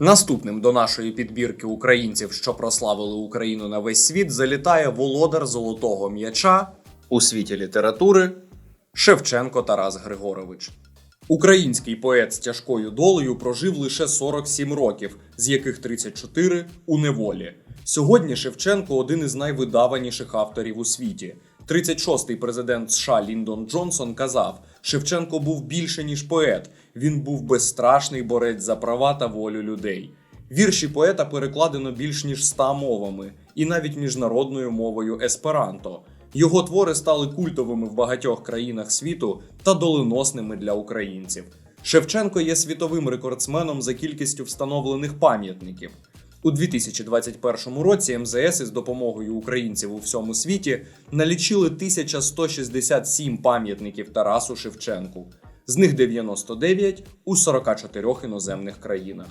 Наступним до нашої підбірки українців, що прославили Україну на весь світ, залітає володар золотого м'яча у світі літератури Шевченко Тарас Григорович. Український поет з тяжкою долею прожив лише 47 років, з яких 34 у неволі. Сьогодні Шевченко один із найвидаваніших авторів у світі. 36-й президент США Ліндон Джонсон казав: Шевченко був більше ніж поет. Він був безстрашний борець за права та волю людей. Вірші поета перекладено більш ніж ста мовами, і навіть міжнародною мовою есперанто. Його твори стали культовими в багатьох країнах світу та доленосними для українців. Шевченко є світовим рекордсменом за кількістю встановлених пам'ятників. У 2021 році МЗС із допомогою українців у всьому світі налічили 1167 пам'ятників Тарасу Шевченку, з них 99 у 44 іноземних країнах.